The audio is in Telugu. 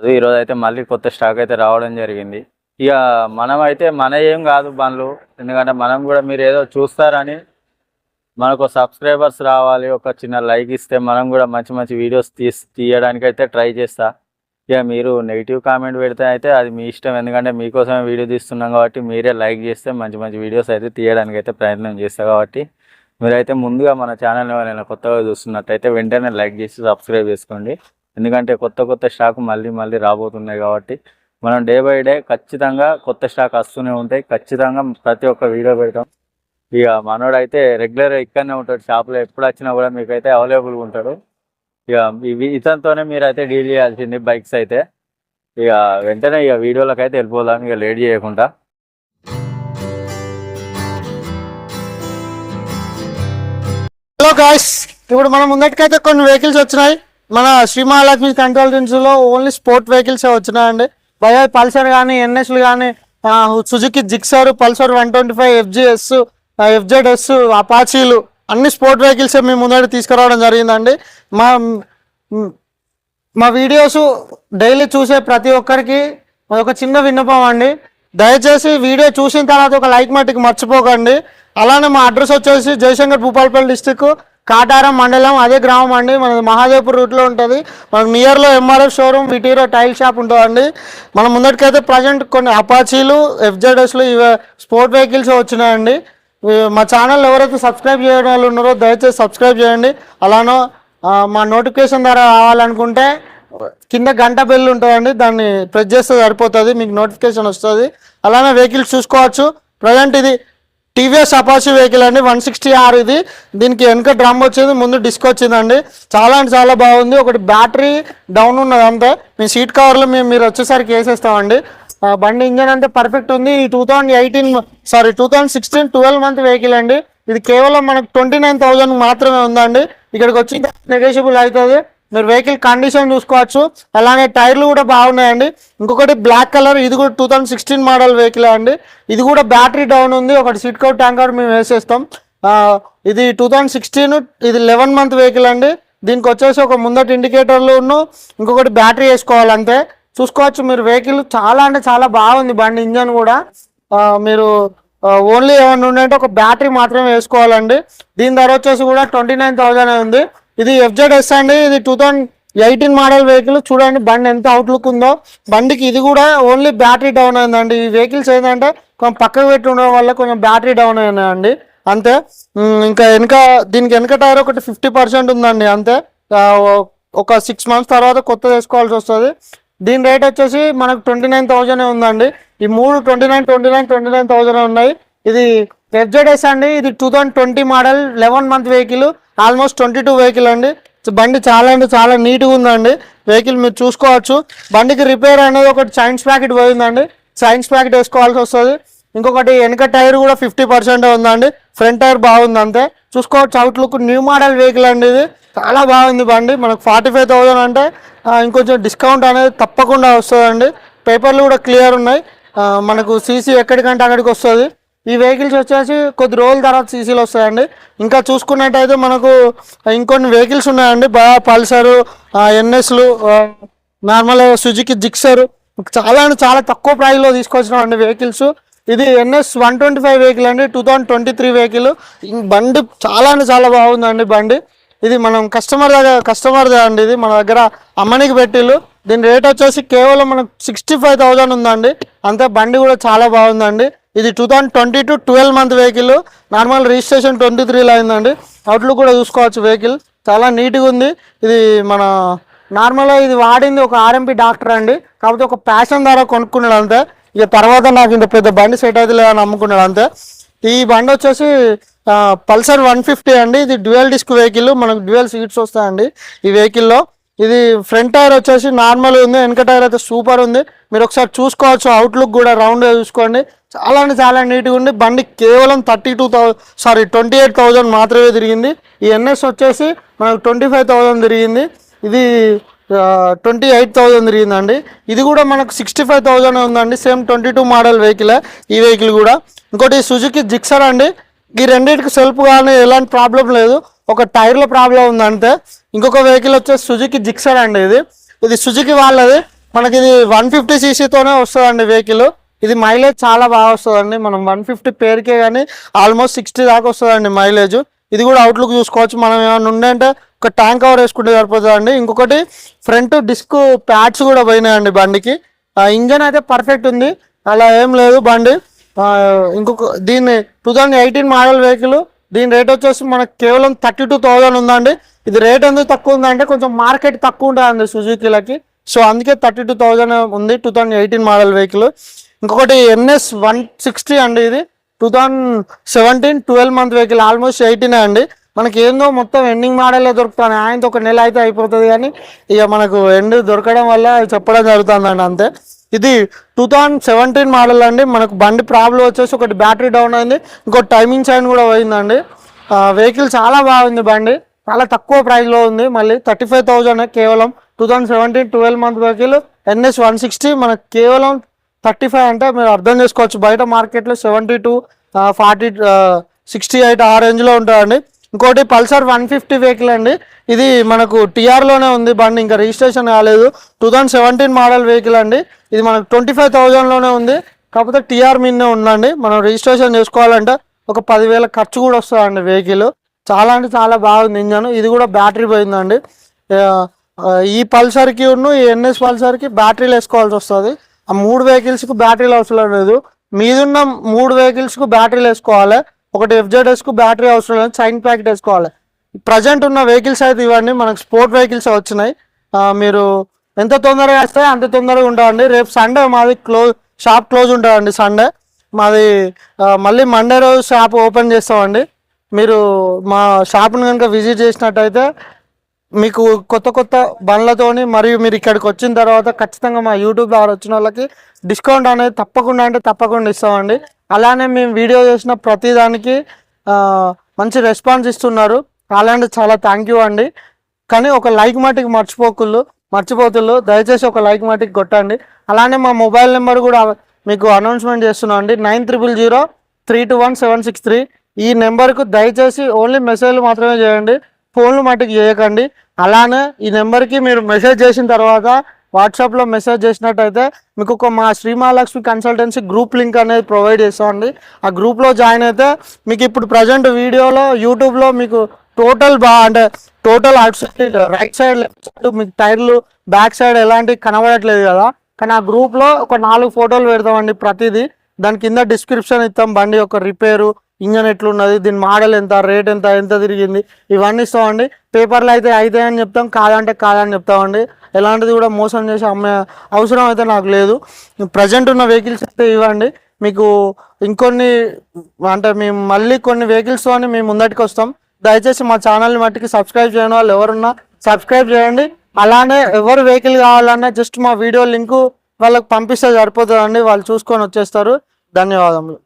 అది ఈరోజు అయితే మళ్ళీ కొత్త స్టాక్ అయితే రావడం జరిగింది. ఇక మనం అయితే మన ఏం కాదు బండ్లు. ఎందుకంటే మనం కూడా మీరు ఏదో చూస్తారని మనకు సబ్స్క్రైబర్స్ రావాలి ఒక చిన్న లైక్ ఇస్తే మనం కూడా మంచి మంచి వీడియోస్ తీసి తీయడానికి అయితే ట్రై చేస్తా. ఇక మీరు నెగిటివ్ కామెంట్ పెడితే అయితే అది మీ ఇష్టం. ఎందుకంటే మీకోసమే వీడియో తీస్తున్నాం కాబట్టి మీరే లైక్ చేస్తే మంచి మంచి వీడియోస్ అయితే తీయడానికి అయితే ప్రయత్నం చేస్తా కాబట్టి మీరైతే ముందుగా మన ఛానల్ ఎవరైనా కొత్తగా చూస్తున్నట్టయితే వెంటనే లైక్ చేసి సబ్స్క్రైబ్ చేసుకోండి. ఎందుకంటే కొత్త కొత్త స్టాక్ మళ్ళీ మళ్ళీ రాబోతున్నాయి కాబట్టి మనం డే బై డే ఖచ్చితంగా కొత్త స్టాక్ వస్తూనే ఉంటాయి. ఖచ్చితంగా ప్రతి ఒక్క వీడియో పెడతాం. ఇక మనోడైతే రెగ్యులర్ ఇక్కడనే ఉంటాడు. షాప్లో ఎప్పుడు వచ్చినా కూడా మీకు అయితే అవైలబుల్గా ఉంటాడు. ఇక ఇవి ఇతనితోనే మీరు అయితే డీల్ చేయాల్సింది బైక్స్ అయితే. ఇక వెంటనే ఇక వీడియోలకు అయితే వెళ్ళిపోదాం. ఇక లేట్ చేయకుండా. హలో గాయస్ ఇప్పుడు మనం ముందటికైతే కొన్ని వెహికల్స్ వచ్చినాయి. మన శ్రీ మహాలక్ష్మి కంట్రోల్లో ఓన్లీ స్పోర్ట్ వెహికల్స్ వచ్చినాయండి. బజాజ్ పల్సర్ కానీ ఎన్ఎస్లు కానీ Suzuki Gixxer Pulsar one twenty five FGS FZS అపాచీలు అన్ని స్పోర్ట్ వెహికల్స్ మేము ముందర తీసుకురావడం జరిగిందండి. మా మా వీడియోస్ డైలీ చూసే ప్రతి ఒక్కరికి ఒక చిన్న విన్నపం అండి. దయచేసి వీడియో చూసిన తర్వాత ఒక లైక్ మట్టుకు మర్చిపోకండి. అలానే మా అడ్రస్ వచ్చేసి జయశంకర్ భూపాలపల్లి డిస్టిక్ కాటారం మండలం అదే గ్రామం అండి. మన మహాదేవ్పూర్ రూట్లో ఉంటుంది. మనకు నియర్లో ఎంఆర్ఎఫ్ షోరూమ్ విటీరో టైల్ షాప్ ఉంటుందండి. మన ముందటికైతే ప్రజెంట్ కొన్ని అపాచీలు ఎఫ్జెడ్ఎస్లు ఇవి స్పోర్ట్ వెహికల్స్ వచ్చినాయండి. మా ఛానల్ ఎవరైతే సబ్స్క్రైబ్ చేయడం వాళ్ళు ఉన్నారో దయచేసి సబ్స్క్రైబ్ చేయండి. అలానో మా నోటిఫికేషన్ ద్వారా రావాలనుకుంటే కింద గంట బెల్ ఉంటుందండి. దాన్ని ప్రెస్ చేస్తే సరిపోతుంది. మీకు నోటిఫికేషన్ వస్తుంది. అలానే వెహికల్స్ చూసుకోవచ్చు. ప్రజెంట్ ఇది టీవీఎస్ అపాచి వెహికల్ అండి. వన్ సిక్స్టీ ఆర్ ఇది. దీనికి వెనక డ్రమ్ వచ్చింది ముందు డిస్క్ వచ్చిందండి. చాలా అంటే చాలా బాగుంది. ఒకటి బ్యాటరీ డౌన్ ఉన్నది అంతే. మీ సీట్ కవర్లో మేము మీరు వచ్చేసరికి వేసేస్తామండి. బండి ఇంజన్ అంటే పర్ఫెక్ట్ ఉంది. ఈ two thousand eighteen sorry two thousand sixteen twelve month vehicle అండి. ఇది కేవలం మనకు ట్వంటీ నైన్ థౌజండ్ మాత్రమే ఉందండి. ఇక్కడికి వచ్చి నెగోషియబుల్ అవుతుంది. మీరు వెహికల్ కండిషన్ చూసుకోవచ్చు. అలానే టైర్లు కూడా బాగున్నాయండి. ఇంకొకటి బ్లాక్ కలర్ ఇది కూడా two thousand sixteen model vehicle అండి. ఇది కూడా బ్యాటరీ డౌన్ ఉంది. ఒకటి సిట్ కౌట్ ట్యాంకర్ మేము వేసేస్తాం. ఇది టూ థౌజండ్ సిక్స్టీన్ ఇది లెవెన్ మంత్ వెహికల్ అండి. దీనికి వచ్చేసి ఒక ముందటి ఇండికేటర్లు ఉన్న ఇంకొకటి బ్యాటరీ వేసుకోవాలంతే. చూసుకోవచ్చు మీరు వెహికల్ చాలా అంటే చాలా బాగుంది బండి ఇంజన్ కూడా. మీరు ఓన్లీ ఏమన్నా ఉండంటే ఒక బ్యాటరీ మాత్రమే వేసుకోవాలండి. దీని ధర వచ్చేసి కూడా ట్వంటీ నైన్ థౌజండ్ ఉంది. ఇది ఎఫ్జెడ్ఎస్ అండి. ఇది two thousand eighteen model vehicle చూడండి బండి ఎంత అవుట్లుక్ ఉందో. బండికి ఇది కూడా ఓన్లీ బ్యాటరీ డౌన్ అయిందండి. ఈ వెహికల్స్ ఏంటంటే కొంచెం పక్కకు పెట్టి ఉండడం వల్ల కొంచెం బ్యాటరీ డౌన్ అయినాయండి. అంతే. ఇంకా వెనక దీనికి వెనక టైర్ ఒకటి ఫిఫ్టీ పర్సెంట్ ఉందండి. అంతే. ఒక సిక్స్ మంత్స్ తర్వాత కొత్త వేసుకోవాల్సి వస్తుంది. దీని రేట్ వచ్చేసి మనకు ట్వంటీ నైన్ థౌజండ్ ఉందండి. ఈ మూడు twenty nine twenty nine twenty nine thousand ఉన్నాయి. ఇది ఎఫ్జెడ్ఎస్ అండి. ఇది two thousand twenty model eleven month vehicle almost twenty two vehicle అండి బండి చాలా అంటే చాలా నీట్గా ఉందండి. వెహికల్ మీరు చూసుకోవచ్చు. బండికి రిపేర్ అనేది ఒకటి సైన్స్ ప్యాకెట్ పోయిందండి. సైన్స్ ప్యాకెట్ వేసుకోవాల్సి వస్తుంది. ఇంకొకటి వెనక టైర్ కూడా ఫిఫ్టీ పర్సెంట్ ఉందండి. ఫ్రంట్ టైర్ బాగుంది అంతే. చూసుకోవచ్చు. అవుట్లుక్ న్యూ మోడల్ వెహికల్ అండి ఇది. చాలా బాగుంది బండి. మనకు ఫార్టీ ఫైవ్ థౌసండ్ అంటే ఇంకొంచెం డిస్కౌంట్ అనేది తప్పకుండా వస్తుందండి. పేపర్లు కూడా క్లియర్ ఉన్నాయి. మనకు సీసీ ఎక్కడికంటే అక్కడికి వస్తుంది. ఈ వెహికల్స్ వచ్చేసి కొద్ది రోజుల తర్వాత సీసీలు వస్తాయండి. ఇంకా చూసుకున్నట్టయితే మనకు ఇంకొన్ని వెహికల్స్ ఉన్నాయండి. బాగా పల్సరు ఎన్ఎస్లు నార్మల్ సుజుకి జిక్సర్. చాలా అంటే చాలా తక్కువ ప్రైస్లో తీసుకొచ్చినాం అండి వెహికల్స్. ఇది NS one twenty five vehicle అండి. Two thousand twenty three vehicle. బండి చాలా అంటే చాలా బాగుందండి బండి. ఇది మనం కస్టమర్ దగ్గర కస్టమర్ అండి ఇది. మన దగ్గర అమ్మనికి పెట్టిల్లు. దీని రేట్ వచ్చేసి కేవలం మనకు సిక్స్టీ ఫైవ్ థౌజండ్ ఉందండి. అంతే బండి కూడా చాలా బాగుందండి. ఇది two thousand twenty two twelve month vehicle normal registration twenty త్రీలో అయిందండి. అవుట్లుక్ కూడా చూసుకోవచ్చు వెహికల్ చాలా నీట్గా ఉంది. ఇది మన నార్మల్గా ఇది వాడింది ఒక ఆర్ఎంపీ డాక్టర్ అండి. కాకపోతే ఒక ప్యాషన్ ద్వారా కొనుక్కున్నాడు అంతే. ఇక తర్వాత నాకు ఇంత పెద్ద బండి సెట్ అవుతుంది అని అమ్ముకున్నాడు అంతే. ఈ బండి వచ్చేసి పల్సర్ వన్ ఫిఫ్టీ అండి. ఇది డ్యూయల్ డిస్క్ వెహికల్ మనకు డ్యూయల్ సీట్స్ వస్తాయండి ఈ వెహికల్లో ఇది ఫ్రంట్ టైర్ వచ్చేసి నార్మల్ ఉంది వెనక టైర్ అయితే సూపర్ ఉంది. మీరు ఒకసారి చూసుకోవచ్చు అవుట్లుక్ కూడా రౌండ్గా చూసుకోండి. చాలా అంటే చాలా నీట్గా ఉంది. బండి కేవలం thirty two sorry twenty eight thousand మాత్రమే తిరిగింది. ఈ ఎన్ఎస్ వచ్చేసి మనకు ట్వంటీ ఫైవ్ థౌజండ్ తిరిగింది. ఇది ట్వంటీ ఎయిట్ థౌజండ్ తిరిగిందండి. ఇది కూడా మనకు సిక్స్టీ ఫైవ్ థౌజండ్ ఉందండి. Same twenty two model vehicle ఈ వెహికల్ కూడా. ఇంకోటి సుజుకి జిక్సర్ అండి. ఈ రెండింటికి సెల్ఫ్ కానీ ఎలాంటి ప్రాబ్లం లేదు. ఒక టైర్ల ప్రాబ్లం ఉంది అంతే ఇంకొక వెహికల్ వచ్చేసి సుజుకి జిక్సర్ అండి ఇది. ఇది సుజుకి వాళ్ళది. మనకి ఇది వన్ ఫిఫ్టీ సీసీతోనే వస్తుందండి వెహికల్ ఇది మైలేజ్ చాలా బాగా వస్తుందండి. మనం వన్ ఫిఫ్టీ పేరుకే కానీ ఆల్మోస్ట్ సిక్స్టీ దాకా వస్తుందండి మైలేజ్ ఇది కూడా అవుట్లుక్ చూసుకోవచ్చు. మనం ఏమైనా ఉండే అంటే ఒక ట్యాంక్ కవర్ వేసుకుంటే సరిపోతుందండి. ఇంకొకటి ఫ్రంట్ డిస్క్ ప్యాడ్స్ కూడా పోయినాయండి బండికి. ఇంజన్ అయితే పర్ఫెక్ట్ ఉంది. అలా ఏం లేదు బండి. ఇంకొక దీన్ని two thousand eighteen model vehicle. దీని రేట్ వచ్చేసి మనకు కేవలం థర్టీ టూ థౌజండ్ ఉందండి. ఇది రేట్ ఎందుకు తక్కువ ఉందంటే కొంచెం మార్కెట్ తక్కువ ఉంటుందండి సుజుకీలకి. సో అందుకే థర్టీ టూ థౌజండ్ ఉంది two thousand eighteen model vehicle. ఇంకొకటి ఎన్ఎస్ వన్ సిక్స్టీ అండి ఇది. Two thousand seventeen twelve month vehicle almost eighteen అండి. మనకి ఏందో మొత్తం ఎండింగ్ మోడలే దొరుకుతాను. ఆయనతో ఒక నెల అయితే అయిపోతుంది కానీ ఇక మనకు ఎండ్ దొరకడం వల్ల చెప్పడం జరుగుతుందండి అంతే. ఇది టూ థౌజండ్ సెవెంటీన్ మోడల్ అండి. మనకు బండి ప్రాబ్లం వచ్చేసి ఒకటి బ్యాటరీ డౌన్ అయింది. ఇంకో టైమింగ్ సైన్ కూడా పోయిందండి. వెహికల్ చాలా బాగుంది బండి. చాలా తక్కువ ప్రైస్లో ఉంది. మళ్ళీ థర్టీ ఫైవ్ థౌజండ్ కేవలం two thousand seventeen twelve month vehicle NS one sixty మనకు కేవలం థర్టీ ఫైవ్ అంటే మీరు అర్థం చేసుకోవచ్చు. బయట మార్కెట్లో seventy two forty sixty eight ఆ రేంజ్లో ఉంటుందండి ఇంకోటి పల్సర్ వన్ ఫిఫ్టీ వెహికల్ అండి. ఇది మనకు టీఆర్లోనే ఉంది బండి ఇంకా రిజిస్ట్రేషన్ కాలేదు. Two thousand seventeen model vehicle అండి. ఇది మనకు ట్వంటీ ఫైవ్ థౌజండ్లోనే ఉంది. కాకపోతే టీఆర్ మీదనే ఉందండి. మనం రిజిస్ట్రేషన్ చేసుకోవాలంటే ఒక పదివేల ఖర్చు కూడా వస్తుందండి వెహికల్. చాలా అంటే చాలా బాగుంది ఇంజన్. ఇది కూడా బ్యాటరీ పోయిందండి. ఈ పల్సర్కి ఉన్ను ఈ ఎన్ఎస్ పల్సర్కి బ్యాటరీలు వేసుకోవాల్సి వస్తుంది. ఆ మూడు వెహికల్స్కి బ్యాటరీలు అవసరం లేదు. మీదున్న మూడు వెహికల్స్కు బ్యాటరీలు వేసుకోవాలి. ఒకటి ఎఫ్జెడ్ఎస్కు బ్యాటరీ అవసరం లేదు. చైన్ ప్యాకెట్ వేసుకోవాలి ప్రజెంట్ ఉన్న వెహికల్స్ అయితే ఇవన్నీ మనకు స్పోర్ట్ వెహికల్స్ వచ్చినాయి. మీరు ఎంత తొందరగా వేస్తే అంత తొందరగా ఉంటామండి రేపు సండే మాది క్లోజ్ షాప్ క్లోజ్ ఉంటుందండి సండే మాది మళ్ళీ మండే రోజు షాప్ ఓపెన్ చేస్తామండి. మీరు మా షాప్ని కనుక విజిట్ చేసినట్టయితే మీకు కొత్త కొత్త బండ్లతోని మరియు మీరు ఇక్కడికి వచ్చిన తర్వాత ఖచ్చితంగా మా యూట్యూబ్ ద్వారా వచ్చిన వాళ్ళకి డిస్కౌంట్ అనేది తప్పకుండా అంటే తప్పకుండా ఇస్తామండి. అలానే మేము వీడియో చేసిన ప్రతిదానికి మంచి రెస్పాన్స్ ఇస్తున్నారు. అలాంటి చాలా థ్యాంక్ యూ అండి. కానీ ఒక లైక్ మాటికి మర్చిపోకుళ్ళు మర్చిపోతుళ్ళు దయచేసి ఒక లైక్ మాటికి కొట్టండి. అలానే మా మొబైల్ నెంబర్ కూడా మీకు అనౌన్స్మెంట్ చేస్తున్నాం అండి. Nine triple zero three two one seven six three ఈ నెంబర్కు దయచేసి ఓన్లీ మెసేజ్లు మాత్రమే చేయండి. ఫోన్లు మటుకు చేయకండి. అలానే ఈ నెంబర్కి మీరు మెసేజ్ చేసిన తర్వాత వాట్సాప్లో మెసేజ్ చేసినట్టయితే మీకు ఒక మా శ్రీమహాలక్ష్మి కన్సల్టెన్సీ గ్రూప్ లింక్ అనేది ప్రొవైడ్ చేస్తామండి. ఆ గ్రూప్లో జాయిన్ అయితే మీకు ఇప్పుడు ప్రజెంట్ వీడియోలో యూట్యూబ్లో మీకు టోటల్ బా అంటే total outside right side left side మీకు టైర్లు బ్యాక్ సైడ్ ఎలాంటివి కనబడట్లేదు కదా. కానీ ఆ గ్రూప్లో ఒక నాలుగు ఫోటోలు పెడతామండి ప్రతిదీ. దాని కింద డిస్క్రిప్షన్ ఇస్తాం బండి యొక్క రిపేరు ఇంజన్ ఎట్లున్నది దీని మోడల్ ఎంత రేట్ ఎంత ఎంత తిరిగింది ఇవన్నీ ఇస్తామండి. పేపర్లు అయితే అయితే అని చెప్తాం కాదంటే కాదని చెప్తామండి. ఎలాంటిది కూడా మోసం చేసి అమ్మే అవసరం అయితే నాకు లేదు. ప్రజెంట్ ఉన్న వెహికల్స్ అయితే ఇవ్వండి. మీకు ఇంకొన్ని అంటే మేము మళ్ళీ కొన్ని వెహికల్స్తో మేము ముందటికి వస్తాం. దయచేసి మా ఛానల్ని మట్టికి సబ్స్క్రైబ్ చేయని వాళ్ళు ఎవరున్నా సబ్స్క్రైబ్ చేయండి. అలానే ఎవరు వెహికల్ కావాలన్నా జస్ట్ మా వీడియో లింకు వాళ్ళకి పంపిస్తే సరిపోతుందండి. వాళ్ళు చూసుకొని వచ్చేస్తారు. ధన్యవాదములు.